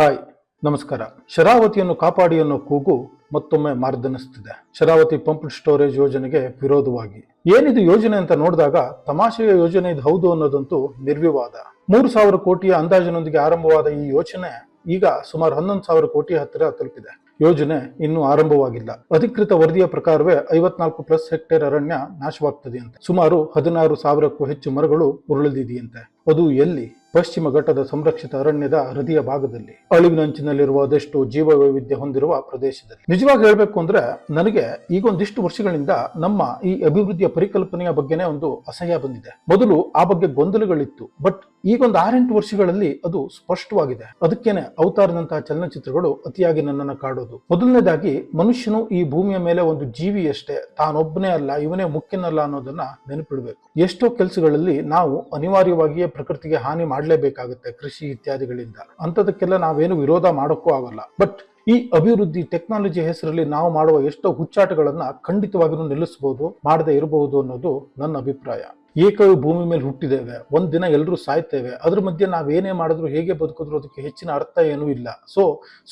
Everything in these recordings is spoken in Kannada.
ಹಾಯ್, ನಮಸ್ಕಾರ. ಶರಾವತಿಯನ್ನು ಕಾಪಾಡಿ ಅನ್ನೋ ಕೂಗು ಮತ್ತೊಮ್ಮೆ ಮಾರ್ದನಿಸ್ತಿದೆ. ಶರಾವತಿ ಪಂಪ್ ಸ್ಟೋರೇಜ್ ಯೋಜನೆಗೆ ವಿರೋಧವಾಗಿ. ಏನಿದು ಯೋಜನೆ ಅಂತ ನೋಡಿದಾಗ ತಮಾಷೆಯ ಯೋಜನೆ ಇದು ಹೌದು ಅನ್ನೋದಂತೂ ನಿರ್ವಿವಾದ. ಮೂರು ಸಾವಿರ ಕೋಟಿಯ ಅಂದಾಜಿನೊಂದಿಗೆ ಆರಂಭವಾದ ಈ ಯೋಜನೆ ಈಗ ಸುಮಾರು ಹನ್ನೊಂದು ಸಾವಿರ ಕೋಟಿ ಹತ್ತಿರ ತಲುಪಿದೆ. ಯೋಜನೆ ಇನ್ನೂ ಆರಂಭವಾಗಿಲ್ಲ. ಅಧಿಕೃತ ವರದಿಯ ಪ್ರಕಾರವೇ ಐವತ್ನಾಲ್ಕು ಪ್ಲಸ್ ಹೆಕ್ಟೇರ್ ಅರಣ್ಯ ನಾಶವಾಗ್ತದೆಯಂತೆ. ಸುಮಾರು ಹದಿನಾರು ಸಾವಿರಕ್ಕೂ ಹೆಚ್ಚು ಮರಗಳು ಉರುಳಿದಿದೆಯಂತೆ. ಅದು ಎಲ್ಲಿ ಪಶ್ಚಿಮ ಘಟ್ಟದ ಸಂರಕ್ಷಿತ ಅರಣ್ಯದ ಹೃದಯ ಭಾಗದಲ್ಲಿ ಅಳಿವಿನಂಚಿನಲ್ಲಿರುವ ಅದೆಷ್ಟು ಜೀವ ವೈವಿಧ್ಯ ಹೊಂದಿರುವ ಪ್ರದೇಶದಲ್ಲಿ. ನಿಜವಾಗಿ ಹೇಳಬೇಕು ಅಂದ್ರೆ ನನಗೆ ಈಗೊಂದಿಷ್ಟು ವರ್ಷಗಳಿಂದ ನಮ್ಮ ಈ ಅಭಿವೃದ್ಧಿಯ ಪರಿಕಲ್ಪನೆಯ ಬಗ್ಗೆನೇ ಒಂದು ಅಸಹ್ಯ ಬಂದಿದೆ. ಮೊದಲು ಆ ಬಗ್ಗೆ ಗೊಂದಲಗಳಿತ್ತು, ಬಟ್ ಈಗೊಂದು ಆರೆಂಟು ವರ್ಷಗಳಲ್ಲಿ ಅದು ಸ್ಪಷ್ಟವಾಗಿದೆ. ಅದಕ್ಕೇನೆ ಅವತಾರದಂತಹ ಚಲನಚಿತ್ರಗಳು ಅತಿಯಾಗಿ ನನ್ನನ್ನು ಕಾಡೋದು. ಮೊದಲನೇದಾಗಿ, ಮನುಷ್ಯನು ಈ ಭೂಮಿಯ ಮೇಲೆ ಒಂದು ಜೀವಿಯಷ್ಟೇ, ತಾನೊಬ್ಬನೇ ಅಲ್ಲ, ಇವನೇ ಮುಖ್ಯನಲ್ಲ ಅನ್ನೋದನ್ನ ನೆನಪಿಡಬೇಕು. ಎಷ್ಟೋ ಕೆಲಸಗಳಲ್ಲಿ ನಾವು ಅನಿವಾರ್ಯವಾಗಿಯೇ ಪ್ರಕೃತಿಗೆ ಹಾನಿ ಮಾಡಲೇಬೇಕಾಗುತ್ತೆ ಕೃಷಿ ಇತ್ಯಾದಿಗಳಿಂದ. ಅಂಥದಕ್ಕೆಲ್ಲ ನಾವೇನು ವಿರೋಧ ಮಾಡೋಕ್ಕೂ ಆಗಲ್ಲ. ಬಟ್ ಈ ಅಭಿವೃದ್ಧಿ ಟೆಕ್ನಾಲಜಿ ಹೆಸರಲ್ಲಿ ನಾವು ಮಾಡುವ ಎಷ್ಟೋ ಹುಚ್ಚಾಟಗಳನ್ನ ಖಂಡಿತವಾಗಿಯೂ ನಿಲ್ಲಿಸಬಹುದು ಮಾಡದೇ ಇರಬಹುದು ಅನ್ನೋದು ನನ್ನ ಅಭಿಪ್ರಾಯ. ಏಕವೇ ಭೂಮಿ ಮೇಲೆ ಹುಟ್ಟಿದ್ದೇವೆ, ಒಂದ್ ದಿನ ಎಲ್ಲರೂ ಸಾಯ್ತೇವೆ, ಅದ್ರ ಮಧ್ಯೆ ನಾವೇನೇ ಮಾಡಿದ್ರು ಹೇಗೆ ಬದುಕಿದ್ರು ಅದಕ್ಕೆ ಹೆಚ್ಚಿನ ಅರ್ಥ ಏನೂ ಇಲ್ಲ. ಸೊ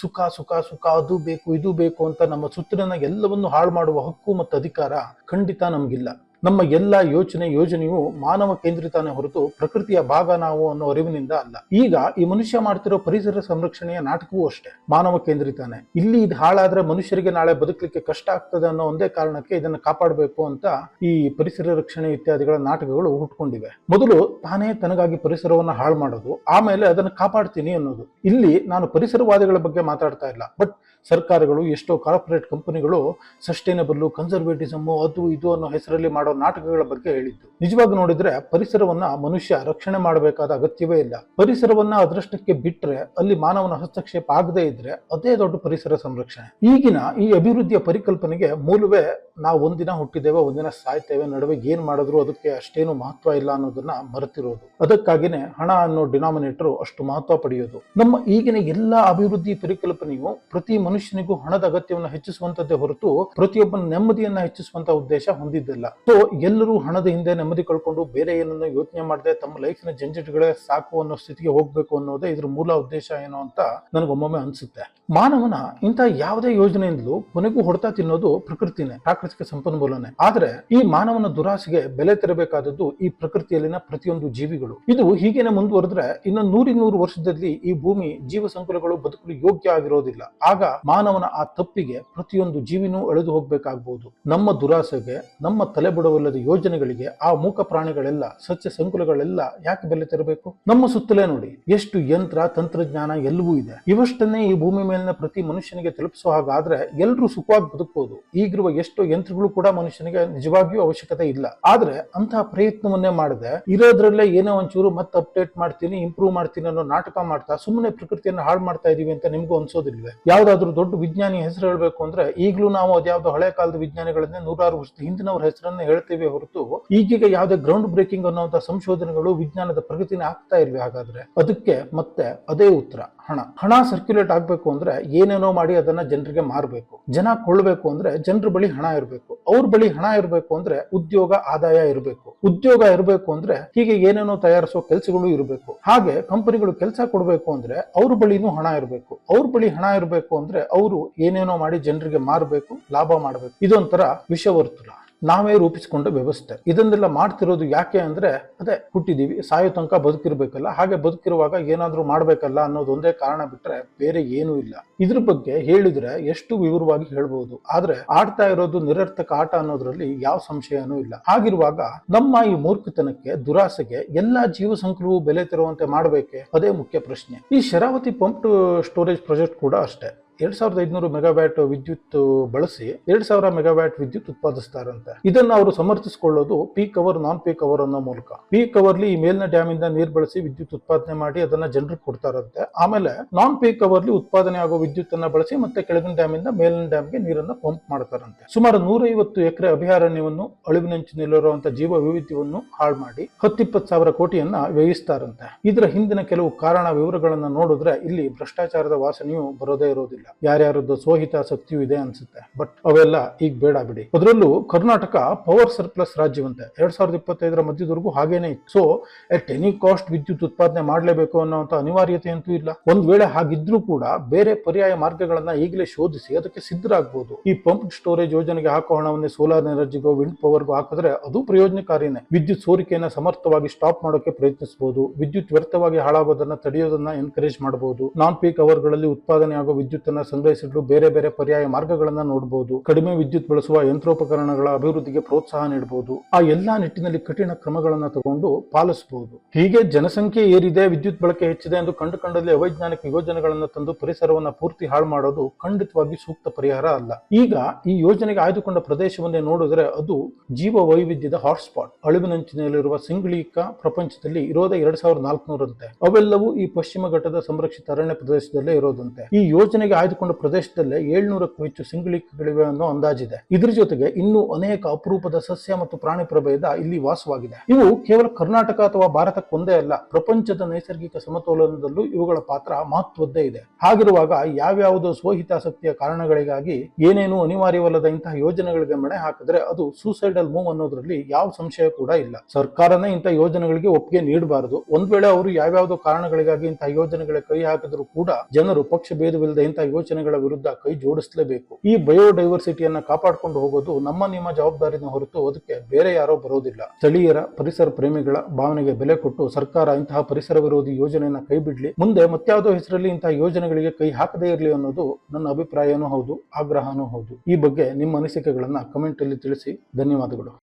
ಸುಖ ಸುಖ ಸುಖ, ಅದು ಬೇಕು, ಇದು ಬೇಕು ಅಂತ ನಮ್ಮ ಸುತ್ತಲಿನ ಎಲ್ಲವನ್ನು ಹಾಳು ಮಾಡುವ ಹಕ್ಕು ಮತ್ತು ಅಧಿಕಾರ ಖಂಡಿತ ನಮಗಿಲ್ಲ. ನಮ್ಮ ಎಲ್ಲ ಯೋಚನೆ ಯೋಜನೆಯು ಮಾನವ ಕೇಂದ್ರಿತಾನೆ ಹೊರತು ಪ್ರಕೃತಿಯ ಭಾಗ ನಾವು ಅನ್ನೋ ಅರಿವಿನಿಂದ ಅಲ್ಲ. ಈಗ ಈ ಮನುಷ್ಯ ಮಾಡ್ತಿರೋ ಪರಿಸರ ಸಂರಕ್ಷಣೆಯ ನಾಟಕವೂ ಅಷ್ಟೇ. ಮಾನವ ಕೇಂದ್ರಿತಾನೆ. ಇಲ್ಲಿ ಇದು ಹಾಳಾದ್ರೆ ಮನುಷ್ಯರಿಗೆ ನಾಳೆ ಬದುಕಲಿಕ್ಕೆ ಕಷ್ಟ ಆಗ್ತದೆ ಅನ್ನೋ ಒಂದೇ ಕಾರಣಕ್ಕೆ ಇದನ್ನು ಕಾಪಾಡಬೇಕು ಅಂತ ಈ ಪರಿಸರ ರಕ್ಷಣೆ ಇತ್ಯಾದಿಗಳ ನಾಟಕಗಳು ಹುಟ್ಕೊಂಡಿವೆ. ಮೊದಲು ತಾನೇ ತನಗಾಗಿ ಪರಿಸರವನ್ನ ಹಾಳು ಮಾಡೋದು, ಆಮೇಲೆ ಅದನ್ನು ಕಾಪಾಡ್ತೀನಿ ಅನ್ನೋದು. ಇಲ್ಲಿ ನಾನು ಪರಿಸರವಾದಿಗಳ ಬಗ್ಗೆ ಮಾತಾಡ್ತಾ ಇಲ್ಲ. ಬಟ್ ಸರ್ಕಾರಗಳು ಎಷ್ಟೋ ಕಾರ್ಪೊರೇಟ್ ಕಂಪನಿಗಳು ಸಸ್ಟೈನಬಲ್ ಕನ್ಸರ್ವೇಟಿಸಮ್ ಅದು ಇದು ಅನ್ನೋ ಹೆಸರಲ್ಲಿ ಮಾಡೋ ನಾಟಕಗಳ ಬಗ್ಗೆ ಹೇಳಿದ್ದು. ನಿಜವಾಗಿ ನೋಡಿದ್ರೆ ಪರಿಸರವನ್ನ ಮನುಷ್ಯ ರಕ್ಷಣೆ ಮಾಡಬೇಕಾದ ಅಗತ್ಯವೇ ಇಲ್ಲ. ಪರಿಸರವನ್ನ ಅದೃಷ್ಟಕ್ಕೆ ಬಿಟ್ರೆ ಅಲ್ಲಿ ಮಾನವನ ಹಸ್ತಕ್ಷೇಪ ಆಗದೇ ಇದ್ರೆ ಅದೇ ದೊಡ್ಡ ಪರಿಸರ ಸಂರಕ್ಷಣೆ. ಈಗಿನ ಈ ಅಭಿವೃದ್ಧಿಯ ಪರಿಕಲ್ಪನೆಗೆ ಮೂಲವೇ ನಾವು ಒಂದಿನ ಹುಟ್ಟಿದ್ದೇವೆ ಒಂದಿನ ಸಾಯ್ತೇವೆ, ನಡುವೆ ಏನ್ ಮಾಡಿದ್ರು ಅದಕ್ಕೆ ಅಷ್ಟೇನು ಮಹತ್ವ ಇಲ್ಲ ಅನ್ನೋದನ್ನ ಮರೆತಿರೋದು. ಅದಕ್ಕಾಗಿನೇ ಹಣ ಅನ್ನೋ ಡಿನಾಮಿನೇಟರ್ ಅಷ್ಟು ಮಹತ್ವ ಪಡೆಯೋದು. ನಮ್ಮ ಈಗಿನ ಎಲ್ಲಾ ಅಭಿವೃದ್ಧಿ ಪರಿಕಲ್ಪನೆಯು ಪ್ರತಿ ಮನುಷ್ಯನಿಗೂ ಹಣದ ಅಗತ್ಯವನ್ನು ಹೆಚ್ಚಿಸುವಂತದ್ದೇ ಹೊರತು ಪ್ರತಿಯೊಬ್ಬನ ನೆಮ್ಮದಿಯನ್ನ ಹೆಚ್ಚಿಸುವಂತ ಉದ್ದೇಶ ಹೊಂದಿದ್ದಿಲ್ಲ. ಸೊ ಎಲ್ಲರೂ ಹಣದ ಹಿಂದೆ ನೆಮ್ಮದಿ ಕಳ್ಕೊಂಡು ಬೇರೆ ಏನನ್ನು ಯೋಚನೆ ಮಾಡದೆ ತಮ್ಮ ಲೈಫಿನ ಜಂಜಟಗಳೇ ಸಾಕು ಅನ್ನೋ ಸ್ಥಿತಿಗೆ ಹೋಗ್ಬೇಕು ಅನ್ನೋದೇ ಇದ್ರ ಮೂಲ ಉದ್ದೇಶ ಏನೋ ಅಂತ ನನಗೊಮ್ಮೊಮ್ಮೆ ಅನ್ಸುತ್ತೆ. ಮಾನವನ ಇಂಥ ಯಾವುದೇ ಯೋಜನೆಯಿಂದಲೂ ಕೊನೆಗೂ ಹೊಡೆತ ತಿನ್ನೋದು ಪ್ರಕೃತಿನೇ. ಪ್ರಾಕೃತಿಕ ಸಂಪನ್ಮೂಲನೇ. ಆದ್ರೆ ಈ ಮಾನವನ ದುರಾಸೆಗೆ ಬೆಲೆ ತೆರಬೇಕಾದದ್ದು ಈ ಪ್ರಕೃತಿಯಲ್ಲಿನ ಪ್ರತಿಯೊಂದು ಜೀವಿಗಳು. ಇದು ಹೀಗೇನೆ ಮುಂದುವರೆದ್ರೆ ಇನ್ನು ನೂರಿನೂರು ವರ್ಷದಲ್ಲಿ ಈ ಭೂಮಿ ಜೀವ ಸಂಕುಲಗಳು ಬದುಕಲು ಯೋಗ್ಯ ಆಗಿರೋದಿಲ್ಲ. ಆಗ ಮಾನವನ ಆ ತಪ್ಪಿಗೆ ಪ್ರತಿಯೊಂದು ಜೀವಿನೂ ಅಳೆದು ಹೋಗ್ಬೇಕಾಗಬಹುದು ನಮ್ಮ ದುರಾಸೆಗೆ, ನಮ್ಮ ತಲೆಬಿಡವಲ್ಲದ ಯೋಜನೆಗಳಿಗೆ, ಆ ಮೂಕ ಪ್ರಾಣಿಗಳೆಲ್ಲ, ಸಸ್ಯ ಸಂಕುಲಗಳೆಲ್ಲ ಯಾಕೆ ಬೆಲೆ ತೆರಬೇಕು? ನಮ್ಮ ಸುತ್ತಲೇ ನೋಡಿ, ಎಷ್ಟು ಯಂತ್ರ, ತಂತ್ರಜ್ಞಾನ ಎಲ್ಲವೂ ಇದೆ. ಇವಷ್ಟನ್ನೇ ಈ ಭೂಮಿ ಮೇಲಿನ ಪ್ರತಿ ಮನುಷ್ಯನಿಗೆ ತಲುಪಿಸುವ ಹಾಗಾದ್ರೆ ಎಲ್ಲರೂ ಸುಖವಾಗಿ ಬದುಕಬಹುದು ಈಗಿರುವ ಎಷ್ಟೋ ಯಂತ್ರಗಳು ಕೂಡ ಮನುಷ್ಯನಿಗೆ ನಿಜವಾಗಿಯೂ ಅವಶ್ಯಕತೆ ಇಲ್ಲ. ಆದ್ರೆ ಅಂತಹ ಪ್ರಯತ್ನವನ್ನೇ ಮಾಡದೆ, ಇರೋದ್ರಲ್ಲೇ ಏನೋ ಒಂಚೂರು ಮತ್ತೆ ಅಪ್ಡೇಟ್ ಮಾಡ್ತೀನಿ ಇಂಪ್ರೂವ್ ಮಾಡ್ತೀನಿ ಅನ್ನೋ ನಾಟಕ ಮಾಡ್ತಾ ಸುಮ್ಮನೆ ಪ್ರಕೃತಿಯನ್ನು ಹಾಳು ಮಾಡ್ತಾ ಇದೀವಿ ಅಂತ ನಿಮ್ಗೂ ಅನ್ಸೋದಿಲ್ವೇ? ಯಾವ್ದಾದ್ರು ದೊಡ್ಡ ವಿಜ್ಞಾನಿ ಹೆಸರು ಹೇಳ್ಬೇಕು ಅಂದ್ರೆ, ಈಗಲೂ ನಾವು ಅದ್ಯಾವ್ದು ಹಳೆ ಕಾಲದ ವಿಜ್ಞಾನಿಗಳನ್ನೇ ನೂರಾರು ವರ್ಷದ ಹಿಂದಿನವ್ರ ಹೆಸರನ್ನ ಹೇಳ್ತೇವೆ ಹೊರತು, ಈಗೀಗ ಯಾವುದೇ ಗ್ರೌಂಡ್ ಬ್ರೇಕಿಂಗ್ ಅನ್ನೋಂತ ಸಂಶೋಧನೆಗಳು ವಿಜ್ಞಾನದ ಪ್ರಗತಿನ ಆಗ್ತಾ ಇಲ್ವಿ ಹಾಗಾದ್ರೆ? ಅದಕ್ಕೆ ಮತ್ತೆ ಅದೇ ಉತ್ತರ, ಹಣ. ಹಣ ಸರ್ಕ್ಯುಲೇಟ್ ಆಗ್ಬೇಕು ಅಂದ್ರೆ ಏನೇನೋ ಮಾಡಿ ಅದನ್ನ ಜನರಿಗೆ ಮಾರಬೇಕು. ಜನ ಕೊಳ್ಬೇಕು ಅಂದ್ರೆ ಜನರ ಬಳಿ ಹಣ ಇರಬೇಕು. ಅವ್ರ ಬಳಿ ಹಣ ಇರಬೇಕು ಅಂದ್ರೆ ಉದ್ಯೋಗ, ಆದಾಯ ಇರಬೇಕು. ಉದ್ಯೋಗ ಇರಬೇಕು ಅಂದ್ರೆ ಹೀಗೆ ಏನೇನೋ ತಯಾರಿಸೋ ಕೆಲಸಗಳು ಇರಬೇಕು. ಹಾಗೆ ಕಂಪನಿಗಳು ಕೆಲಸ ಕೊಡಬೇಕು ಅಂದ್ರೆ ಅವ್ರ ಬಳಿನೂ ಹಣ ಇರಬೇಕು. ಅವ್ರ ಬಳಿ ಹಣ ಇರಬೇಕು ಅಂದ್ರೆ ಅವರು ಏನೇನೋ ಮಾಡಿ ಜನರಿಗೆ ಮಾರಬೇಕು, ಲಾಭ ಮಾಡಬೇಕು. ಇದೊಂಥರ ವಿಷವರ್ತುಲ ನಾವೇ ರೂಪಿಸಿಕೊಂಡ ವ್ಯವಸ್ಥೆ. ಇದನ್ನೆಲ್ಲ ಮಾಡ್ತಿರೋದು ಯಾಕೆ ಅಂದ್ರೆ, ಅದೇ ಹುಟ್ಟಿದೀವಿ, ಸಾಯೋ ತನಕ ಬದುಕಿರ್ಬೇಕಲ್ಲ. ಹಾಗೆ ಬದುಕಿರುವಾಗ ಏನಾದ್ರೂ ಮಾಡ್ಬೇಕಲ್ಲ ಅನ್ನೋದು ಒಂದೇ ಕಾರಣ ಬಿಟ್ರೆ ಬೇರೆ ಏನೂ ಇಲ್ಲ. ಇದ್ರ ಬಗ್ಗೆ ಹೇಳಿದ್ರೆ ಎಷ್ಟು ವಿವರವಾಗಿ ಹೇಳ್ಬಹುದು ಆದ್ರೆ ಆಡ್ತಾ ಇರೋದು ನಿರರ್ಥಕ ಆಟ ಅನ್ನೋದ್ರಲ್ಲಿ ಯಾವ ಸಂಶಯನೂ ಇಲ್ಲ. ಹಾಗಿರುವಾಗ ನಮ್ಮ ಈ ಮೂರ್ಖತನಕ್ಕೆ, ದುರಾಸೆಗೆ ಎಲ್ಲಾ ಜೀವ ಸಂಕುಲವು ಬೆಲೆ ತರುವಂತೆ ಮಾಡಬೇಕೆ? ಅದೇ ಮುಖ್ಯ ಪ್ರಶ್ನೆ. ಈ ಶರಾವತಿ ಪಂಪ್ ಸ್ಟೋರೇಜ್ ಪ್ರಾಜೆಕ್ಟ್ ಕೂಡ ಅಷ್ಟೇ. ಎರಡ್ ಸಾವಿರದ ಐದುನೂರು ಮೆಗಾವ್ಯಾಟ್ ವಿದ್ಯುತ್ ಬಳಸಿ ಎರಡ್ ಸಾವಿರ ಮೆಗಾವ್ಯಾಟ್ ವಿದ್ಯುತ್ ಉತ್ಪಾದಿಸ್ತಾರಂತೆ. ಇದನ್ನ ಅವರು ಸಮರ್ಥಿಸಿಕೊಳ್ಳೋದು peak hour non peak hour ಅನ್ನೋ ಮೂಲಕ. ಪೀಕ್ ಅವರ್ಲಿ ಈ ಮೇಲಿನ ಡ್ಯಾಮ್ ಇಂದ ನೀರು ಬಳಸಿ ವಿದ್ಯುತ್ ಉತ್ಪಾದನೆ ಮಾಡಿ ಅದನ್ನ ಜನರಿಗೆ ಕೊಡ್ತಾರಂತೆ. ಆಮೇಲೆ ನಾನ್ ಪೀಕ್ ಅವರ್ಲಿ ಉತ್ಪಾದನೆ ಆಗೋ ವಿದ್ಯುತ್ ಅನ್ನ ಬಳಸಿ ಮತ್ತೆ ಕೆಳಗಿನ ಡ್ಯಾಮ್ ಇಂದ ಮೇಲಿನ ಡ್ಯಾಮ್ಗೆ ನೀರನ್ನ ಪಂಪ್ ಮಾಡ್ತಾರಂತೆ. ಸುಮಾರು ನೂರೈವತ್ತು ಎಕರೆ ಅಭಯಾರಣ್ಯವನ್ನು ಅಳಿವಿನಂಚಿನಲ್ಲಿರುವಂತಹ ಜೀವ ವೈವಿಧ್ಯವನ್ನು ಹಾಳು ಮಾಡಿ ಹತ್ತಿಪ್ಪತ್ತು ಸಾವಿರ ಕೋಟಿಯನ್ನ ವ್ಯಯಿಸ್ತಾರಂತೆ. ಇದರ ಹಿಂದಿನ ಕೆಲವು ಕಾರಣ ವಿವರಗಳನ್ನ ನೋಡಿದ್ರೆ ಇಲ್ಲಿ ಭ್ರಷ್ಟಾಚಾರದ ವಾಸನೆಯು ಬರೋದೇ ಇರೋದಿಲ್ಲ. ಯಾರ್ಯಾರದ್ದು ಸಕ್ತಿಯು ಇದೆ ಅನ್ಸುತ್ತೆ. ಬಟ್ ಅವೆಲ್ಲ ಈಗ ಬೇಡ ಬಿಡಿ. ಅದರಲ್ಲೂ ಕರ್ನಾಟಕ ಪವರ್ ಸರ್ಪ್ಲಸ್ ರಾಜ್ಯವಂತೆ. ಎರಡ್ ಸಾವಿರದ ಇಪ್ಪತ್ತೈದರ ಮಧ್ಯದವರೆಗೂ ಹಾಗೇನೆ ಇತ್ತು. ಸೊ ಎಟ್ ಎನಿ ಕಾಸ್ಟ್ ವಿದ್ಯುತ್ ಉತ್ಪಾದನೆ ಮಾಡಲೇಬೇಕು ಅನ್ನೋಂಥ ಅನಿವಾರ್ಯತೆ ಅಂತೂ ಇಲ್ಲ. ಒಂದ್ ವೇಳೆ ಹಾಗಿದ್ರೂ ಕೂಡ ಬೇರೆ ಪರ್ಯಾಯ ಮಾರ್ಗಗಳನ್ನ ಈಗಲೇ ಶೋಧಿಸಿ ಅದಕ್ಕೆ ಸಿದ್ಧರಾಗಬಹುದು ಈ ಪಂಪ್ ಸ್ಟೋರೇಜ್ ಯೋಜನೆಗೆ ಹಾಕೋ ಹಣವನ್ನೇ ಸೋಲಾರ್ ಎನರ್ಜಿಗೋ ವಿಂಡ್ ಪವರ್ಗೂ ಹಾಕಿದ್ರೆ ಅದು ಪ್ರಯೋಜನಕಾರಿನೇ. ವಿದ್ಯುತ್ ಸೋರಿಕೆಯನ್ನ ಸಮರ್ಥವಾಗಿ ಸ್ಟಾಪ್ ಮಾಡೋಕೆ ಪ್ರಯತ್ನಿಸಬಹುದು ವಿದ್ಯುತ್ ವ್ಯರ್ಥವಾಗಿ ಹಾಳಾಗೋದನ್ನ ತಡೆಯೋದನ್ನ ಎನ್ಕರೇಜ್ ಮಾಡಬಹುದು ನಾನ್ ಪೀಕ್ ಅವರ್ಗಳಲ್ಲಿ ಉತ್ಪಾದನೆ ಆಗೋ ವಿದ್ಯುತ್ ಅನ್ನ ಸಂಗ್ರಹಿಸಿಡಲು ಬೇರೆ ಬೇರೆ ಪರ್ಯಾಯ ಮಾರ್ಗಗಳನ್ನ ನೋಡಬಹುದು ಕಡಿಮೆ ವಿದ್ಯುತ್ ಬಳಸುವ ಯಂತ್ರೋಪಕರಣಗಳ ಅಭಿವೃದ್ಧಿಗೆ ಪ್ರೋತ್ಸಾಹ ನೀಡಬಹುದು ಆ ಎಲ್ಲಾ ನಿಟ್ಟಿನಲ್ಲಿ ಕಠಿಣ ಕ್ರಮಗಳನ್ನ ತಗೊಂಡು ಪಾಲಿಸಬಹುದು ಹೀಗೆ ಜನಸಂಖ್ಯೆ ಏರಿದೆ, ವಿದ್ಯುತ್ ಬಳಕೆ ಹೆಚ್ಚಿದೆ ಎಂದು ಕಂಡು ಕಂಡಲ್ಲಿ ಅವೈಜ್ಞಾನಿಕ ಯೋಜನೆಗಳನ್ನು ತಂದು ಪರಿಸರವನ್ನ ಪೂರ್ತಿ ಹಾಳು ಮಾಡೋದು ಖಂಡಿತವಾಗಿ ಸೂಕ್ತ ಪರಿಹಾರ ಅಲ್ಲ. ಈಗ ಈ ಯೋಜನೆಗೆ ಆಯ್ದುಕೊಂಡ ಪ್ರದೇಶವನ್ನೇ ನೋಡಿದ್ರೆ ಅದು ಜೀವ ವೈವಿಧ್ಯದ ಹಾಟ್ಸ್ಪಾಟ್ ಅಳಿವಿನಂಚಿನಲ್ಲಿರುವ ಸಿಂಗ್ಲೀಕ ಪ್ರಪಂಚದಲ್ಲಿ ಇರೋದೇ ಎರಡ್ ಸಾವಿರದ ನಾಲ್ಕುನೂರಂತೆ. ಅವೆಲ್ಲವೂ ಈ ಪಶ್ಚಿಮ ಘಟ್ಟದ ಸಂರಕ್ಷಿತ ಅರಣ್ಯ ಪ್ರದೇಶದಲ್ಲೇ ಇರೋದಂತೆ. ಈ ಯೋಜನೆಗೆ ಆಯ್ದುಕೊಂಡ ಪ್ರದೇಶದಲ್ಲೇ ಏಳ್ನೂರಕ್ಕೂ ಹೆಚ್ಚು ಸಿಂಗಳಿಗಳಿವೆ ಅನ್ನೋ ಅಂದಾಜಿದೆ. ಇದರ ಜೊತೆಗೆ ಇನ್ನೂ ಅನೇಕ ಅಪರೂಪದ ಸಸ್ಯ ಮತ್ತು ಪ್ರಾಣಿ ಪ್ರಭೇದ ಇಲ್ಲಿ ವಾಸವಾಗಿದೆ. ಇವು ಕೇವಲ ಕರ್ನಾಟಕ ಅಥವಾ ಭಾರತಕ್ಕೊಂದೇ ಅಲ್ಲ, ಪ್ರಪಂಚದ ನೈಸರ್ಗಿಕ ಸಮತೋಲನದಲ್ಲೂ ಇವುಗಳ ಪಾತ್ರ ಮಹತ್ವದ್ದೇ ಇದೆ. ಹಾಗಿರುವಾಗ ಯಾವ್ಯಾವುದೋ ಸ್ವಹಿತಾಸಕ್ತಿಯ ಕಾರಣಗಳಿಗಾಗಿ ಏನೇನು ಅನಿವಾರ್ಯವಲ್ಲದ ಇಂತಹ ಯೋಜನೆಗಳಿಗೆ ಮಣೆ ಹಾಕಿದ್ರೆ ಅದು ಸೂಸೈಡಲ್ ಮೂವ್ ಅನ್ನೋದ್ರಲ್ಲಿ ಯಾವ ಸಂಶಯ ಕೂಡ ಇಲ್ಲ. ಸರ್ಕಾರನೇ ಇಂತಹ ಯೋಜನೆಗಳಿಗೆ ಒಪ್ಪಿಗೆ ನೀಡಬಾರದು. ಒಂದ್ ವೇಳೆ ಅವರು ಯಾವ್ಯಾವುದೋ ಕಾರಣಗಳಿಗಾಗಿ ಇಂತಹ ಯೋಜನೆಗಳ ಕೈ ಹಾಕಿದ್ರು ಕೂಡ ಜನರು ಪಕ್ಷ ಭೇದವಿಲ್ಲದೆ ಇಂತಹ ಯೋಜನೆಗಳ ವಿರುದ್ಧ ಕೈ ಜೋಡಿಸಲೇಬೇಕು. ಈ ಬಯೋಡೈವರ್ಸಿಟಿಯನ್ನ ಕಾಪಾಡಿಕೊಂಡು ಹೋಗೋದು ನಮ್ಮ ನಿಮ್ಮ ಜವಾಬ್ದಾರಿನ ಹೊರತು ಅದಕ್ಕೆ ಬೇರೆ ಯಾರೋ ಬರೋದಿಲ್ಲ. ಸ್ಥಳೀಯರ, ಪರಿಸರ ಪ್ರೇಮಿಗಳ ಭಾವನೆಗೆ ಬೆಲೆ ಕೊಟ್ಟು ಸರ್ಕಾರ ಇಂತಹ ಪರಿಸರ ವಿರೋಧಿ ಯೋಜನೆಯನ್ನ ಕೈ ಬಿಡ್ಲಿ. ಮುಂದೆ ಮತ್ಯಾವುದೋ ಹೆಸರಲ್ಲಿ ಇಂತಹ ಯೋಜನೆಗಳಿಗೆ ಕೈ ಹಾಕದೇ ಇರಲಿ ಅನ್ನೋದು ನನ್ನ ಅಭಿಪ್ರಾಯನೂ ಹೌದು, ಆಗ್ರಹನೂ ಹೌದು. ಈ ಬಗ್ಗೆ ನಿಮ್ಮ ಅನಿಸಿಕೆಗಳನ್ನ ಕಮೆಂಟ್ ಅಲ್ಲಿ ತಿಳಿಸಿ. ಧನ್ಯವಾದಗಳು.